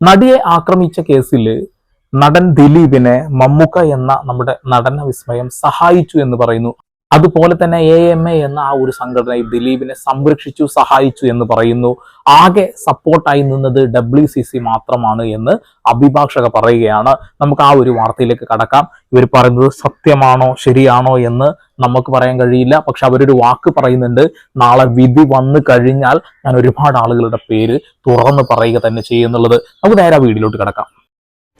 നടിയെ ആക്രമിച്ച കേസിൽ നടൻ ദിലീപിനെ മമ്മൂക്ക എന്ന നമ്മുടെ നടന വിസ്മയം സഹായിച്ചു എന്ന് പറയുന്നു. അതുപോലെ തന്നെ എ എം എ എന്ന ആ ഒരു സംഘടന ദിലീപിനെ സംരക്ഷിച്ചു സഹായിച്ചു എന്ന് പറയുന്നു. ആകെ സപ്പോർട്ടായി നിന്നത് ഡബ്ല്യു സി സി മാത്രമാണ് എന്ന് അഭിഭാഷക പറയുകയാണ്. നമുക്ക് ആ ഒരു വാർത്തയിലേക്ക് കടക്കാം. ഇവർ പറയുന്നത് സത്യമാണോ ശരിയാണോ എന്ന് നമുക്ക് പറയാൻ കഴിയില്ല. പക്ഷെ അവരൊരു വാക്ക് പറയുന്നുണ്ട്. നാളെ വിധി വന്നു കഴിഞ്ഞാൽ ഞാൻ ഒരുപാട് ആളുകളുടെ പേര് തുറന്ന് പറയുക തന്നെ ചെയ്യുന്നുള്ളത്. നമുക്ക് നേരെ ആ വീഡിയോയിലോട്ട് കിടക്കാം.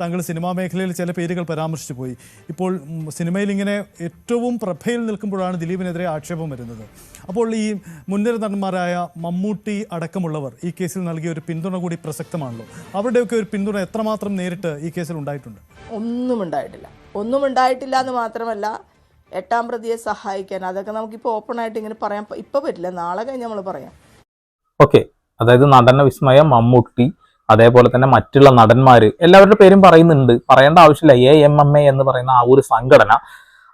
താങ്കൾ സിനിമാ മേഖലയിൽ ചില പേരുകൾ പരാമർശിച്ചു പോയി. ഇപ്പോൾ സിനിമയിൽ ഇങ്ങനെ ഏറ്റവും പ്രഭയിൽ നിൽക്കുമ്പോഴാണ് ദിലീപിനെതിരെ ആക്ഷേപം വരുന്നത്. അപ്പോൾ ഈ മുൻനിര നടന്മാരായ മമ്മൂട്ടി അടക്കമുള്ളവർ ഈ കേസിൽ നൽകിയ ഒരു പിന്തുണ കൂടി പ്രസക്തമാണല്ലോ. അവരുടെയൊക്കെ ഒരു പിന്തുണ എത്രമാത്രം നേരിട്ട് ഈ കേസിൽ ഉണ്ടായിട്ടുണ്ട്? ഒന്നും ഉണ്ടായിട്ടില്ല ഒന്നും ഉണ്ടായിട്ടില്ല എന്ന് മാത്രമല്ല എട്ടാം പ്രതിയെ സഹായിക്കാൻ. അതൊക്കെ നമുക്കിപ്പോൾ ഓപ്പണായിട്ട് ഇങ്ങനെ പറയാൻ ഇപ്പൊ പറ്റില്ല. നാളെ കഴിഞ്ഞ് നമ്മൾ പറയാം. ഓക്കെ. അതായത് നടന വിസ്മയം മമ്മൂട്ടി അതേപോലെ തന്നെ മറ്റുള്ള നടന്മാര് എല്ലാവരുടെ പേരും പറയുന്നുണ്ട്. പറയേണ്ട ആവശ്യമില്ല. എ എം എം എ എന്ന് പറയുന്ന ആ ഒരു സംഘടന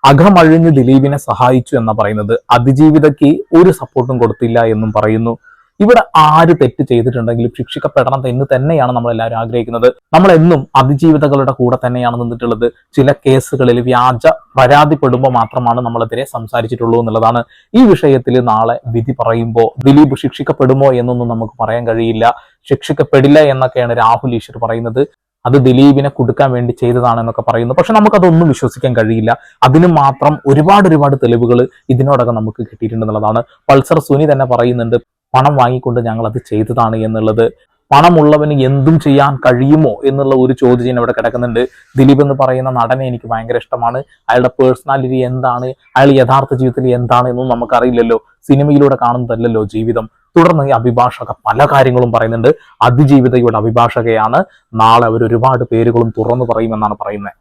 അകമഴിഞ്ഞ് ദിലീപിനെ സഹായിച്ചു എന്നാണ് പറയുന്നത്. അതിജീവിതയ്ക്ക് ഒരു സപ്പോർട്ടും കൊടുത്തില്ല എന്നും പറയുന്നു. ഇവിടെ ആര് തെറ്റ് ചെയ്തിട്ടുണ്ടെങ്കിലും ശിക്ഷിക്കപ്പെടണം എന്ന് തന്നെയാണ് നമ്മൾ എല്ലാവരും ആഗ്രഹിക്കുന്നത്. നമ്മൾ എന്നും അതിജീവിതകളുടെ കൂടെ തന്നെയാണ് നിന്നിട്ടുള്ളത്. ചില കേസുകളിൽ വ്യാജ പരാതിപ്പെടുമ്പോൾ മാത്രമാണ് നമ്മളെതിരെ സംസാരിച്ചിട്ടുള്ളൂ എന്നുള്ളതാണ്. ഈ വിഷയത്തിൽ നാളെ വിധി പറയുമ്പോൾ ദിലീപ് ശിക്ഷിക്കപ്പെടുമോ എന്നൊന്നും നമുക്ക് പറയാൻ കഴിയില്ല. ശിക്ഷിക്കപ്പെടില്ല എന്നൊക്കെയാണ് രാഹുൽ ഈശ്വർ പറയുന്നത്. അത് ദിലീപിനെ കൊടുക്കാൻ വേണ്ടി ചെയ്തതാണെന്നൊക്കെ പറയുന്നു. പക്ഷെ നമുക്കതൊന്നും വിശ്വസിക്കാൻ കഴിയില്ല. അതിന് മാത്രം ഒരുപാട് ഒരുപാട് തെളിവുകൾ ഇതിനോടകം നമുക്ക് കിട്ടിയിട്ടുണ്ടെന്നുള്ളതാണ് പൾസർ സുനി തന്നെ പറയുന്നുണ്ട് പണം വാങ്ങിക്കൊണ്ട് ഞങ്ങൾ അത് ചെയ്തതാണ് എന്നുള്ളത്. പണമുള്ളവന് എന്തും ചെയ്യാൻ കഴിയുമോ എന്നുള്ള ഒരു ചോദ്യം ഇവിടെ കിടക്കുന്നുണ്ട്. ദിലീപ് എന്ന് പറയുന്ന നടനെ എനിക്ക് ഭയങ്കര ഇഷ്ടമാണ്. അയാളുടെ പേഴ്സണാലിറ്റി എന്താണ്? അയാൾ യഥാർത്ഥ ജീവിതത്തിൽ എന്താണ് എന്നും നമുക്കറിയില്ലല്ലോ. സിനിമയിലൂടെ കാണുന്നതല്ലല്ലോ ജീവിതം. തുടർന്ന് ഈ അഭിഭാഷക പല കാര്യങ്ങളും പറയുന്നുണ്ട്. അതിജീവിതയുടെ അഭിഭാഷകയാണ്. നാളെ അവർ ഒരുപാട് പേരുകളും തുറന്നു പറയുമെന്നാണ് പറയുന്നത്.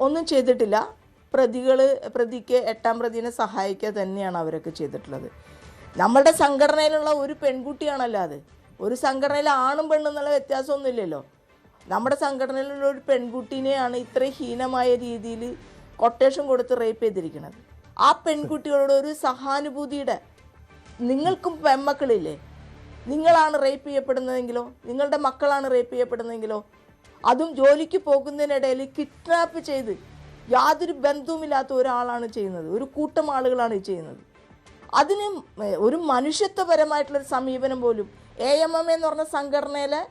ഒന്നും ചെയ്തിട്ടില്ല. പ്രതികൾ പ്രതിക്ക് എട്ടാം പ്രതിനെ സഹായിക്കുക തന്നെയാണ് അവരൊക്കെ ചെയ്തിട്ടുള്ളത്. നമ്മളുടെ സംഘടനയിലുള്ള ഒരു പെൺകുട്ടിയാണല്ലോ അത്. ഒരു സംഘടനയിൽ ആണും പെണ്ണും എന്നുള്ള വ്യത്യാസമൊന്നുമില്ലല്ലോ. നമ്മുടെ സംഘടനയിലുള്ള ഒരു പെൺകുട്ടീനെയാണ് ഇത്രയും ഹീനമായ രീതിയിൽ കൊട്ടേഷൻ കൊടുത്ത് റേപ്പ് ചെയ്തിരിക്കുന്നത്. ആ പെൺകുട്ടികളോട് ഒരു സഹാനുഭൂതിയുടെ നിങ്ങൾക്കും പെൺമക്കളില്ലേ? നിങ്ങളാണ് റേപ്പ് ചെയ്യപ്പെടുന്നതെങ്കിലോ? നിങ്ങളുടെ മക്കളാണ് റേപ്പ് ചെയ്യപ്പെടുന്നതെങ്കിലോ? അതും ജോലിക്ക് പോകുന്നതിനിടയിൽ കിഡ്നാപ്പ് ചെയ്ത് യാതൊരു ബന്ധവുമില്ലാത്ത ഒരാളാണ് ചെയ്യുന്നത്. ഒരു കൂട്ടം ആളുകളാണ് ചെയ്യുന്നത്. അതിന് ഒരു മനുഷ്യത്വപരമായിട്ടുള്ളൊരു സമീപനം പോലും എ എം എം എന്ന് പറഞ്ഞ സംഘടനയിലെ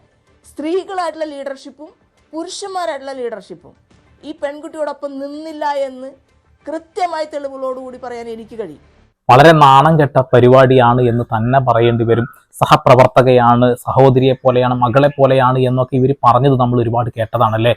സ്ത്രീകളായിട്ടുള്ള ലീഡർഷിപ്പും പുരുഷന്മാരായിട്ടുള്ള ലീഡർഷിപ്പും ഈ പെൺകുട്ടിയോടൊപ്പം നിന്നില്ല എന്ന് കൃത്യമായി തെളിവുകളോടുകൂടി പറയാൻ എനിക്ക് കഴിയും. വളരെ നാണം കെട്ട പരിപാടിയാണ് എന്ന് തന്നെ പറയേണ്ടി വരും. സഹപ്രവർത്തകയാണ് സഹോദരിയെ പോലെയാണ് മകളെ പോലെയാണ് എന്നൊക്കെ ഇവർ പറഞ്ഞത് നമ്മൾ ഒരുപാട് കേട്ടതാണല്ലേ?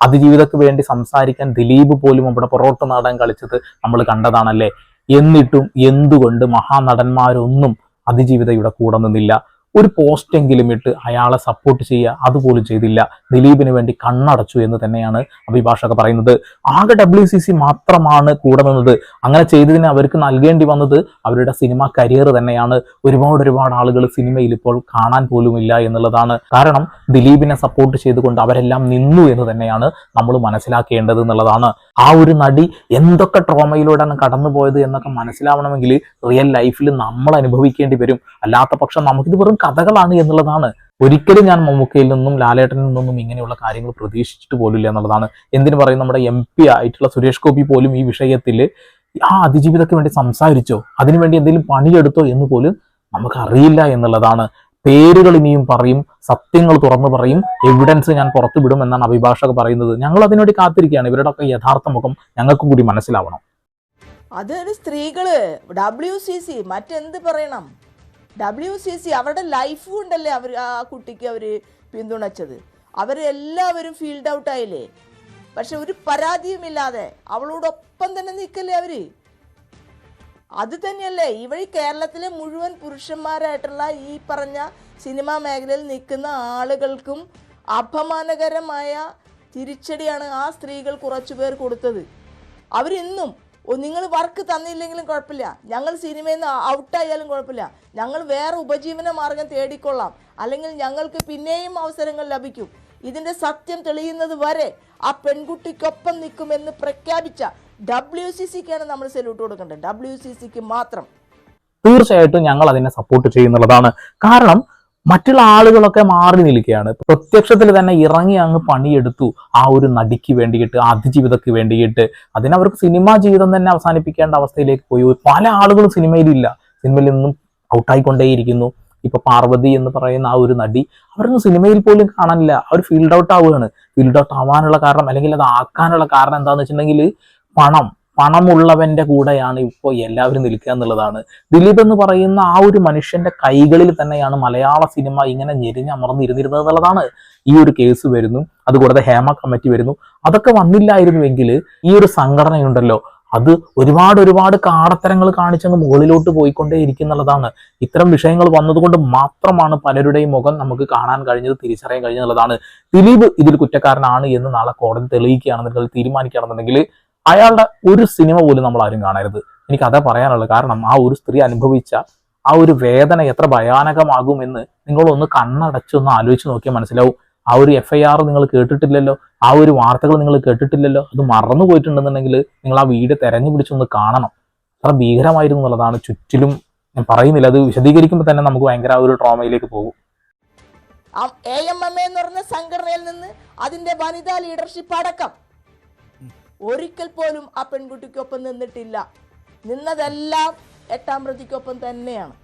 അതിജീവിതക്ക് വേണ്ടി സംസാരിക്കാൻ ദിലീപ് പോലും അവിടെ പൊറോട്ട് നാടൻ കളിച്ചത് നമ്മൾ കണ്ടതാണല്ലേ? എന്നിട്ടും എന്തുകൊണ്ട് മഹാനടന്മാരൊന്നും അതിജീവിതയുടെ കൂടെ നിന്നില്ല? ഒരു പോസ്റ്റെങ്കിലും ഇട്ട് അയാളെ സപ്പോർട്ട് ചെയ്യുക അതുപോലും ചെയ്തില്ല. ദിലീപിന് വേണ്ടി കണ്ണടച്ചു എന്ന് തന്നെയാണ് അഭിഭാഷക പറയുന്നത്. ആകെ ഡബ്ല്യു സി സി മാത്രമാണ് കൂടെ നിന്നത്. അങ്ങനെ ചെയ്തതിന് അവർക്ക് നൽകേണ്ടി വന്നത് അവരുടെ സിനിമ കരിയർ തന്നെയാണ്. ഒരുപാട് ഒരുപാട് ആളുകൾ സിനിമയിൽ ഇപ്പോൾ കാണാൻ പോലുമില്ല എന്നുള്ളതാണ്. കാരണം ദിലീപിനെ സപ്പോർട്ട് ചെയ്തുകൊണ്ട് അവരെല്ലാം നിന്നു എന്ന് തന്നെയാണ് നമ്മൾ മനസ്സിലാക്കേണ്ടത് എന്നുള്ളതാണ്. ആ ഒരു നടി എന്തൊക്കെ ട്രോമയിലൂടെയാണ് കടന്നുപോയത് എന്നൊക്കെ മനസ്സിലാവണമെങ്കിൽ റിയൽ ലൈഫിൽ നമ്മൾ അനുഭവിക്കേണ്ടി വരും. അല്ലാത്ത പക്ഷം നമുക്കിത് വെറും കഥകളാണ് എന്നുള്ളതാണ്. ഒരിക്കലും ഞാൻ മമ്മൂക്കയിൽ നിന്നും ലാലേട്ടനിൽ നിന്നും ഇങ്ങനെയുള്ള കാര്യങ്ങൾ പ്രതീക്ഷിച്ചിട്ട് പോലില്ല എന്നുള്ളതാണ്. എന്തിനു പറയും നമ്മുടെ എം പി ആയിട്ടുള്ള സുരേഷ് ഗോപി പോലും ഈ വിഷയത്തിൽ ആ അതിജീവിതയ്ക്ക് വേണ്ടി സംസാരിച്ചോ? അതിനുവേണ്ടി എന്തെങ്കിലും പണിയെടുത്തോ എന്ന് പോലും നമുക്കറിയില്ല എന്നുള്ളതാണ്. പേരുകൾ ഇനിയും പറയും സത്യങ്ങൾ തുറന്നു പറയും എവിഡൻസ് ഞാൻ പുറത്തു വിടും എന്നാണ് അഭിഭാഷക പറയുന്നത്. ഞങ്ങൾ അതിനുവേണ്ടി കാത്തിരിക്കുകയാണ്. ഇവരുടെ ഒക്കെ യഥാർത്ഥ മുഖം ഞങ്ങൾക്കും കൂടി മനസ്സിലാവണം. അതൊരു സ്ത്രീകൾ ഡബ്ല്യു സി സി മറ്റെന്ത് പറയണം? ഡബ്ല്യു സി സി അവരുടെ ലൈഫ് കൊണ്ടല്ലേ അവർ ആ കുട്ടിക്ക് അവർ പിന്തുണച്ചത്? അവരെല്ലാവരും ഫീൽഡ് ഔട്ട് ആയില്ലേ? പക്ഷെ ഒരു പരാതിയുമില്ലാതെ അവളോടൊപ്പം തന്നെ നിൽക്കല്ലേ അവർ? അത് തന്നെയല്ലേ ഇവഴി കേരളത്തിലെ മുഴുവൻ പുരുഷന്മാരായിട്ടുള്ള ഈ പറഞ്ഞ സിനിമാ മേഖലയിൽ നിൽക്കുന്ന ആളുകൾക്കും അപമാനകരമായ തിരിച്ചടിയാണ് ആ സ്ത്രീകൾ കുറച്ചു പേർ കൊടുത്തത്. അവരിന്നും നിങ്ങൾ വർക്ക് തന്നില്ലെങ്കിലും കുഴപ്പമില്ല. ഞങ്ങൾ സിനിമയിൽ നിന്ന് ഔട്ടായാലും കുഴപ്പമില്ല. ഞങ്ങൾ വേറെ ഉപജീവന മാർഗം തേടിക്കൊള്ളാം. അല്ലെങ്കിൽ ഞങ്ങൾക്ക് പിന്നെയും അവസരങ്ങൾ ലഭിക്കും. ഇതിന്റെ സത്യം തെളിയുന്നത് വരെ ആ പെൺകുട്ടിക്കൊപ്പം നിൽക്കുമെന്ന് പ്രഖ്യാപിച്ച ഡബ്ല്യു സി സിക്കാണ് നമ്മൾ സല്യൂട്ട് കൊടുക്കേണ്ടത്. ഡബ്ല്യു സി സിക്ക് മാത്രം. തീർച്ചയായിട്ടും ഞങ്ങൾ അതിനെ സപ്പോർട്ട് ചെയ്യുന്നുള്ളതാണ്. കാരണം മറ്റുള്ള ആളുകളൊക്കെ മാറി നിൽക്കുകയാണ്. പ്രത്യക്ഷത്തിൽ തന്നെ ഇറങ്ങി അങ്ങ് പണിയെടുത്തു. ആ ഒരു നടിക്ക് വേണ്ടിയിട്ട് അതിജീവിതക്ക് വേണ്ടിയിട്ട്. അതിനവർക്ക് സിനിമാ ജീവിതം തന്നെ അവസാനിപ്പിക്കേണ്ട അവസ്ഥയിലേക്ക് പോയി. പല ആളുകളും സിനിമയിലില്ല. സിനിമയിൽ നിന്നും ഔട്ടായിക്കൊണ്ടേയിരിക്കുന്നു ഇപ്പൊ പാർവതി എന്ന് പറയുന്ന ആ ഒരു നടി അവരൊന്നും സിനിമയിൽ പോലും കാണാനില്ല. അവർ ഫീൽഡ് ഔട്ട് ആവുകയാണ്. ഫീൽഡ് ഔട്ട് ആവാനുള്ള കാരണം അല്ലെങ്കിൽ അത് ആക്കാനുള്ള കാരണം എന്താണെന്ന് വെച്ചിട്ടുണ്ടെങ്കിൽ പണം. പണമുള്ളവന്റെ കൂടെയാണ് ഇപ്പോൾ എല്ലാവരും നിൽക്കുക എന്നുള്ളതാണ്. ദിലീപ് എന്ന് പറയുന്ന ആ ഒരു മനുഷ്യന്റെ കൈകളിൽ തന്നെയാണ് മലയാള സിനിമ ഇങ്ങനെ ഞെരിഞ്ഞമർന്നിരുന്നിരുന്നത് എന്നുള്ളതാണ് ഈ ഒരു കേസ് വരുന്നു. അതുകൂടാതെ ഹേമ കമ്മിറ്റി വരുന്നു. അതൊക്കെ വന്നില്ലായിരുന്നുവെങ്കിൽ ഈ ഒരു സംഘടനയുണ്ടല്ലോ. അത് ഒരുപാട് ഒരുപാട് കാടത്തരങ്ങൾ കാണിച്ചങ്ങ് മുകളിലോട്ട് പോയിക്കൊണ്ടേ ഇരിക്കുന്നുള്ളതാണ് ഇത്തരം വിഷയങ്ങൾ വന്നതുകൊണ്ട് മാത്രമാണ് പലരുടെയും മുഖം നമുക്ക് കാണാൻ കഴിഞ്ഞത് തിരിച്ചറിയാൻ കഴിഞ്ഞെന്നുള്ളതാണ് ദിലീപ് ഇതിൽ കുറ്റക്കാരനാണ് എന്ന് നാളെ കോടതി തെളിയിക്കുകയാണെന്നുണ്ടെങ്കിൽ തീരുമാനിക്കുകയാണെന്നുണ്ടെങ്കിൽ അയാളുടെ ഒരു സിനിമ പോലും നമ്മൾ ആരും കാണരുത്. എനിക്ക് അതാ പറയാനുള്ളത്. കാരണം ആ ഒരു സ്ത്രീ അനുഭവിച്ച ആ ഒരു വേദന എത്ര ഭയാനകമാകും ഭയാനകമാകുമെന്ന് നിങ്ങളൊന്ന് കണ്ണടച്ചൊന്ന് ആലോചിച്ച് നോക്കിയാൽ മനസ്സിലാവും. ആ ഒരു എഫ് ഐ ആർ നിങ്ങൾ കേട്ടിട്ടില്ലല്ലോ? ആ ഒരു വാർത്തകൾ നിങ്ങൾ കേട്ടിട്ടില്ലല്ലോ? അത് മറന്നു പോയിട്ടുണ്ടെന്നുണ്ടെങ്കിൽ നിങ്ങൾ ആ വീട് തെരഞ്ഞു പിടിച്ചൊന്ന് കാണണം. അത്ര ഭീകരമായിരുന്നു എന്നുള്ളതാണ് ചുറ്റിലും ഞാൻ പറയുന്നില്ല. അത് വിശദീകരിക്കുമ്പോൾ തന്നെ നമുക്ക് ഭയങ്കര ഒരു ട്രോമയിലേക്ക് പോകും. എം എം എ എന്ന് പറഞ്ഞ സംഘടനയിൽ നിന്ന് അതിന്റെ വനിതാ ലീഡർഷിപ്പ് അടക്കം ഒരിക്കൽ പോലും ആ പെൺകുട്ടിക്കൊപ്പം നിന്നിട്ടില്ല. നിന്നതെല്ലാം എട്ടാം പ്രതിക്കൊപ്പം തന്നെയാണ്.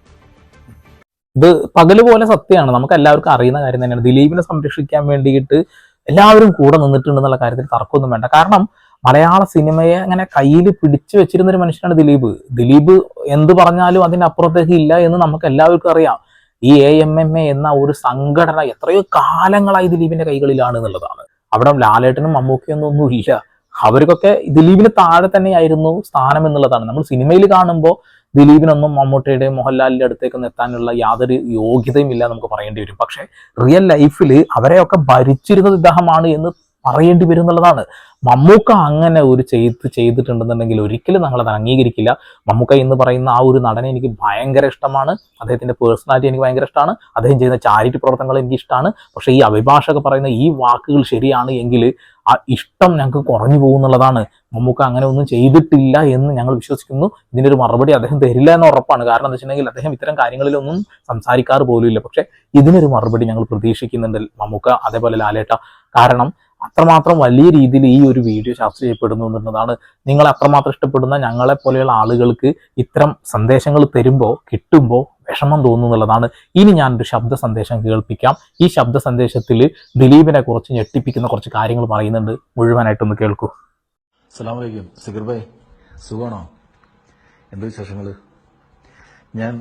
ഇത് പകൽ പോലെ സത്യമാണ്. നമുക്ക് എല്ലാവർക്കും അറിയുന്ന കാര്യം തന്നെയാണ്. ദിലീപിനെ സംരക്ഷിക്കാൻ വേണ്ടിയിട്ട് എല്ലാവരും കൂടെ നിന്നിട്ടുണ്ടെന്നുള്ള കാര്യത്തിൽ തർക്കമൊന്നും വേണ്ട. കാരണം മലയാള സിനിമയെ അങ്ങനെ കയ്യിൽ പിടിച്ചു വെച്ചിരുന്ന ഒരു മനുഷ്യനാണ് ദിലീപ്. ദിലീപ് എന്ത് പറഞ്ഞാലും അതിനപ്പുറത്തേക്ക് ഇല്ല എന്ന് നമുക്ക് എല്ലാവർക്കും അറിയാം. ഈ എ എം എം എ എന്ന ഒരു സംഘടന എത്രയോ കാലങ്ങളായി ദിലീപിന്റെ കൈകളിലാണ് എന്നുള്ളതാണ്. അവിടെ ലാലേട്ടനും മമ്മൂക്കിയൊന്നും ഒന്നും ഇല്ല അവർക്കൊക്കെ ദിലീപിന് താഴെ തന്നെയായിരുന്നു സ്ഥാനം എന്നുള്ളതാണ്. നമ്മൾ സിനിമയിൽ കാണുമ്പോൾ ദിലീപിനൊന്നും മമ്മൂട്ടിയുടെ മോഹൻലാലിന്റെ അടുത്തേക്കൊന്നും എത്താനുള്ള യാതൊരു യോഗ്യതയും ഇല്ല നമുക്ക് പറയേണ്ടി വരും. പക്ഷെ റിയൽ ലൈഫിൽ അവരെയൊക്കെ ഭരിച്ചിരുന്നത് ഇദ്ദേഹമാണ് എന്ന് പറയേണ്ടി വരും എന്നുള്ളതാണ് മമ്മൂക്ക അങ്ങനെ ഒരു ചെയ്ത് ചെയ്തിട്ടുണ്ടെന്നുണ്ടെങ്കിൽ ഒരിക്കലും ഞങ്ങളത് അംഗീകരിക്കില്ല. മമ്മൂക്ക എന്ന് പറയുന്ന ആ ഒരു നടനെ എനിക്ക് ഭയങ്കര ഇഷ്ടമാണ്. അദ്ദേഹത്തിന്റെ പേഴ്സണാലിറ്റി എനിക്ക് ഭയങ്കര ഇഷ്ടമാണ്. അദ്ദേഹം ചെയ്യുന്ന ചാരിറ്റി പ്രവർത്തനങ്ങൾ എനിക്ക് ഇഷ്ടമാണ്. പക്ഷേ ഈ അഭിഭാഷക പറയുന്ന ഈ വാക്കുകൾ ശരിയാണ് എങ്കിൽ ആ ഇഷ്ടം ഞങ്ങൾക്ക് കുറഞ്ഞു പോകുന്നുള്ളതാണ്. മമ്മൂക്ക അങ്ങനെ ഒന്നും ചെയ്തിട്ടില്ല എന്ന് ഞങ്ങൾ വിശ്വസിക്കുന്നു. ഇതിന്റെ ഒരു മറുപടി അദ്ദേഹം തരില്ല എന്ന് ഉറപ്പാണ്. കാരണം എന്താ വെച്ചിട്ടുണ്ടെങ്കിൽ അദ്ദേഹം ഇത്തരം കാര്യങ്ങളിലൊന്നും സംസാരിക്കാറ് പോലും ഇല്ല പക്ഷേ ഇതിനൊരു മറുപടി ഞങ്ങൾ പ്രതീക്ഷിക്കുന്നുണ്ട് മമ്മൂക്ക അതേപോലെ ലാലേട്ട. കാരണം അത്രമാത്രം വലിയ രീതിയിൽ ഈ ഒരു വീഡിയോ ചർച്ച ചെയ്യപ്പെടുന്നു എന്നുള്ളതാണ് നിങ്ങൾ അത്രമാത്രം ഇഷ്ടപ്പെടുന്ന ഞങ്ങളെ പോലെയുള്ള ആളുകൾക്ക് ഇത്തരം സന്ദേശങ്ങൾ തരുമ്പോൾ കിട്ടുമ്പോൾ വിഷമം തോന്നുന്നുള്ളതാണ് ഇനി ഞാനൊരു ശബ്ദ സന്ദേശം കേൾപ്പിക്കാം. ഈ ശബ്ദ സന്ദേശത്തിൽ ദിലീപിനെ കുറിച്ച് ഞെട്ടിപ്പിക്കുന്ന കുറച്ച് കാര്യങ്ങൾ പറയുന്നുണ്ട്. മുഴുവനായിട്ടൊന്ന് കേൾക്കൂ. അസ്സലാമു അലൈക്കും. സിഗർ ഭായ് സുഖമാണോ? എന്ത് വിശേഷങ്ങൾ ഞാൻ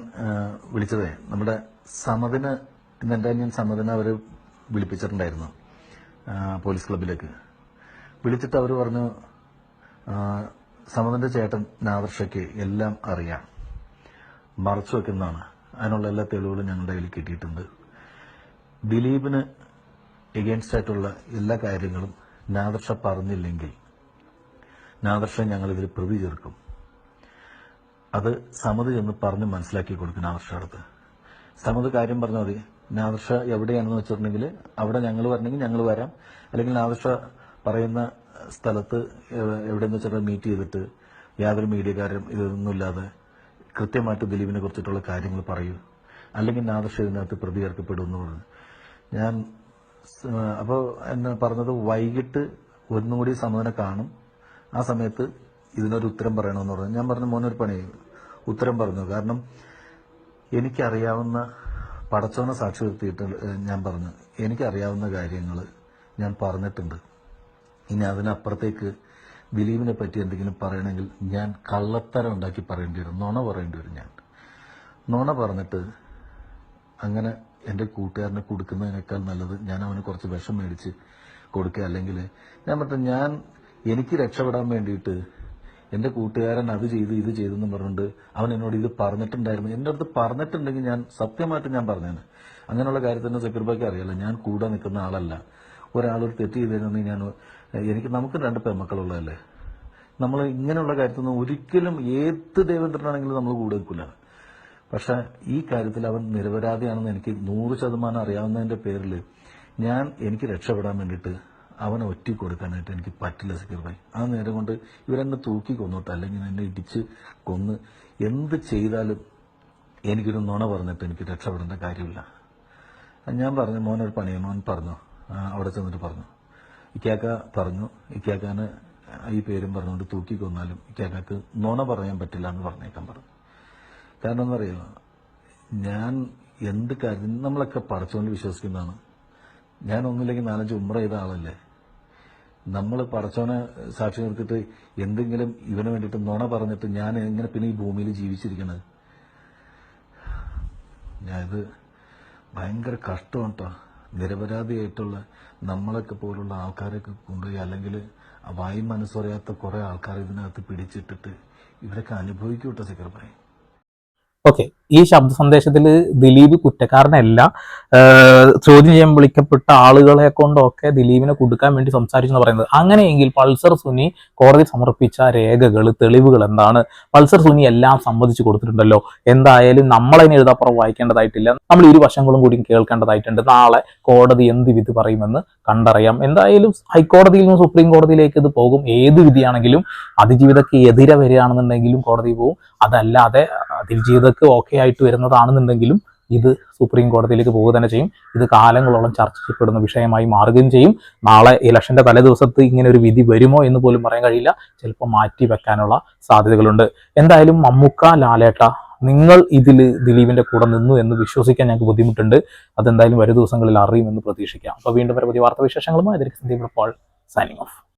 വിളിച്ചതേ നമ്മുടെ സമതിന് ഇന്നെന്താ ഞാൻ സമതിനെ അവർ വിളിപ്പിച്ചിട്ടുണ്ടായിരുന്നു. പോലീസ് ക്ലബിലേക്ക്. വിളിച്ചിട്ട് അവർ പറഞ്ഞു സമതന്റെ ചേട്ടൻ നാദർഷയ്ക്ക് എല്ലാം അറിയാം. മറച്ചു വെക്കുന്നതാണ്. അതിനുള്ള എല്ലാ തെളിവുകളും ഞങ്ങളുടെ കയ്യിൽ കിട്ടിയിട്ടുണ്ട്. ദിലീപിന് എഗെയിൻസ്റ്റ് ആയിട്ടുള്ള എല്ലാ കാര്യങ്ങളും നാദർഷ പറഞ്ഞില്ലെങ്കിൽ നാദർഷ ഞങ്ങൾ ഇതിൽ പ്രതി ചേർക്കും. അത് സമതി എന്ന് പറഞ്ഞ് മനസ്സിലാക്കി കൊടുക്കും നാദർഷ അടുത്ത് സമത് കാര്യം പറഞ്ഞാൽ മതി നാദർഷ എവിടെയാണെന്ന് വെച്ചിട്ടുണ്ടെങ്കിൽ അവിടെ ഞങ്ങൾ വരണമെങ്കിൽ ഞങ്ങൾ വരാം. അല്ലെങ്കിൽ നാദർഷ പറയുന്ന സ്ഥലത്ത് എവ- എവിടെയെന്ന് വെച്ചിട്ടുണ്ടെങ്കിൽ മീറ്റ് ചെയ്തിട്ട് യാതൊരു മീഡിയക്കാരും ഇതൊന്നുമില്ലാതെ കൃത്യമായിട്ട് ദിലീപിനെ കുറിച്ചിട്ടുള്ള കാര്യങ്ങൾ പറയൂ. അല്ലെങ്കിൽ നാദർഷ ഇതിനകത്ത് പ്രതി ചേർക്കപ്പെടുമെന്ന് പറഞ്ഞു ഞാൻ അപ്പോൾ എന്നെ പറഞ്ഞത് വൈകിട്ട് ഒന്നുകൂടി സമതനെ കാണും. ആ സമയത്ത് ഇതിനൊരു ഉത്തരം പറയണമെന്ന് പറഞ്ഞു ഞാൻ പറഞ്ഞു മോനൊരു പണി ചെയ്യ്." ഉത്തരം പറഞ്ഞു. കാരണം എനിക്കറിയാവുന്ന പടച്ചോനെ സാക്ഷി നിർത്തിയിട്ട് ഞാൻ പറഞ്ഞു. എനിക്കറിയാവുന്ന കാര്യങ്ങൾ ഞാൻ പറഞ്ഞിട്ടുണ്ട്. ഇനി അതിനപ്പുറത്തേക്ക് ദിലീപിനെ പറ്റി എന്തെങ്കിലും പറയണമെങ്കിൽ ഞാൻ കള്ളത്തരം ഉണ്ടാക്കി പറയേണ്ടി വരും. നുണ പറയേണ്ടി വരും ഞാൻ. നുണ പറഞ്ഞിട്ട് അങ്ങനെ എന്റെ കൂട്ടുകാരനെ കൊടുക്കുന്നതിനേക്കാൾ നല്ലത് ഞാൻ അവന് കുറച്ച് വിഷം മേടിച്ച് കൊടുക്കുക. അല്ലെങ്കിൽ ഞാൻ പറഞ്ഞു ഞാൻ എനിക്ക് രക്ഷപ്പെടാൻ വേണ്ടിയിട്ട് എന്റെ കൂട്ടുകാരൻ അത് ചെയ്ത് ഇത് ചെയ്തു എന്ന് പറഞ്ഞിട്ട് അവൻ എന്നോട് ഇത് പറഞ്ഞിട്ടുണ്ടായിരുന്നു. എന്റെ അടുത്ത് പറഞ്ഞിട്ടുണ്ടെങ്കിൽ ഞാൻ സത്യമായിട്ട് ഞാൻ പറഞ്ഞേനെ. അങ്ങനെയുള്ള കാര്യത്തിന് സെക്യൂർബാക്കി അറിയില്ല ഞാൻ കൂടെ നിൽക്കുന്ന ആളല്ല. ഒരാൾ ഒരു തെറ്റ് ചെയ്തിരുന്നെങ്കിൽ ഞാൻ എനിക്ക് നമുക്ക് രണ്ട് പെമ്മക്കളുള്ളതല്ലേ നമ്മൾ ഇങ്ങനെയുള്ള കാര്യത്തൊന്നും ഒരിക്കലും ഏത് ദേവേന്ദ്രനാണെങ്കിലും നമ്മൾ കൂടെ നിൽക്കില്ല പക്ഷെ ഈ കാര്യത്തിൽ അവൻ നിരപരാധിയാണെന്ന് എനിക്ക് നൂറ് ശതമാനം അറിയാവുന്നതിന്റെ പേരിൽ ഞാൻ എനിക്ക് രക്ഷപ്പെടാൻ വേണ്ടിയിട്ട് അവനെ ഒറ്റ കൊടുക്കാനായിട്ട് എനിക്ക് പറ്റില്ല സക്കീർ ഭായി. ആ നേരം കൊണ്ട് ഇവരെന്നെ തൂക്കി കൊന്നോട്ടെ. അല്ലെങ്കിൽ എന്നെ ഇടിച്ച് കൊന്ന് എന്ത് ചെയ്താലും എനിക്കൊരു നുണ പറഞ്ഞിട്ട് എനിക്ക് രക്ഷപ്പെടേണ്ട കാര്യമില്ല. ഞാൻ പറഞ്ഞു മോനൊരു പണിയ മോൻ പറഞ്ഞു. അവിടെ ചെന്നിട്ട് പറഞ്ഞു. ഇക്കാക്ക പറഞ്ഞു ഇക്കാക്കാന് ഈ പേരും പറഞ്ഞുകൊണ്ട് തൂക്കി കൊന്നാലും ഇക്കാക്കാക്ക് നുണ പറയാൻ പറ്റില്ല എന്ന് പറഞ്ഞേക്കാൻ പറഞ്ഞു. കാരണം എന്താ പറയുക ഞാൻ എന്ത് കാര്യം നമ്മളൊക്കെ പഠിച്ചുകൊണ്ട് വിശ്വസിക്കുന്നതാണ്. ഞാൻ ഒന്നുമില്ലെങ്കിൽ നാലഞ്ച് ഉമ്ര ചെയ്ത ആളല്ലേ? നമ്മൾ പറച്ചോനെ സാക്ഷി നിർത്തിയിട്ട് എന്തെങ്കിലും ഇവന് വേണ്ടിയിട്ട് നുണ പറഞ്ഞിട്ട് ഞാൻ എങ്ങനെ പിന്നെ ഈ ഭൂമിയിൽ ജീവിച്ചിരിക്കണത് ഞാനിത് ഭയങ്കര കഷ്ടമാണ് കേട്ടോ നിരപരാധിയായിട്ടുള്ള നമ്മളൊക്കെ പോലുള്ള ആൾക്കാരൊക്കെ കൊണ്ടുപോയി അല്ലെങ്കിൽ വായി മനസ്സറിയാത്ത കുറെ ആൾക്കാർ ഇതിനകത്ത് പിടിച്ചിട്ടിട്ട് ഇവരൊക്കെ അനുഭവിക്കൂട്ടോ സിക്കർ ഭായി. ഓക്കെ. ഈ ശബ്ദ സന്ദേശത്തിൽ ദിലീപ് കുറ്റക്കാരനല്ല. ചോദ്യം ചെയ്യാൻ വിളിക്കപ്പെട്ട ആളുകളെ കൊണ്ടൊക്കെ ദിലീപിനെ കൊടുക്കാൻ വേണ്ടി സംസാരിച്ചു എന്ന് പറയുന്നത്. അങ്ങനെയെങ്കിൽ പൾസർ സുനി കോടതി സമർപ്പിച്ച രേഖകൾ തെളിവുകൾ എന്താണ്? പൾസർ സുനി എല്ലാം സമ്മതിച്ചു കൊടുത്തിട്ടുണ്ടല്ലോ. എന്തായാലും നമ്മളതിനെ എഴുതാപ്പുറം വായിക്കേണ്ടതായിട്ടില്ല. നമ്മൾ ഇരു വശങ്ങളും കൂടി കേൾക്കേണ്ടതായിട്ടുണ്ട്. നാളെ കോടതി എന്ത് വിധി പറയുമെന്ന് കണ്ടറിയാം. എന്തായാലും ഹൈക്കോടതിയിൽ നിന്ന് സുപ്രീം കോടതിയിലേക്ക് ഇത് പോകും. ഏത് വിധിയാണെങ്കിലും അതിജീവിതക്ക് എതിരെ വരികയാണെന്നുണ്ടെങ്കിലും കോടതി പോകും അതല്ലാതെ അതിജീവിതക്ക് ഓക്കെ ആയിട്ട് വരുന്നതാണെന്നുണ്ടെങ്കിലും ഇത് സുപ്രീം കോടതിയിലേക്ക് പോവുക തന്നെ ചെയ്യും. ഇത് കാലങ്ങളോളം ചർച്ച ചെയ്യപ്പെടുന്ന വിഷയമായി മാറുകയും ചെയ്യും. നാളെ ഇലക്ഷന്റെ തലേ ദിവസത്ത് ഇങ്ങനെ ഒരു വിധി വരുമോ എന്ന് പോലും പറയാൻ കഴിയില്ല. ചിലപ്പോൾ മാറ്റി വെക്കാനുള്ള സാധ്യതകളുണ്ട്. എന്തായാലും മമ്മൂക്ക ലാലേട്ട നിങ്ങൾ ഇതിൽ ദിലീപിന്റെ കൂടെ നിന്നു എന്ന് വിശ്വസിക്കാൻ ഞങ്ങൾക്ക് ബുദ്ധിമുട്ടുണ്ട്. അതെന്തായാലും വരും ദിവസങ്ങളിൽ അറിയുമെന്ന് പ്രതീക്ഷിക്കാം. അപ്പോൾ വീണ്ടും വരെ പുതിയ വാർത്താ വിശേഷങ്ങളുമായി അതിലേക്ക് സൈനിങ് ഓഫ്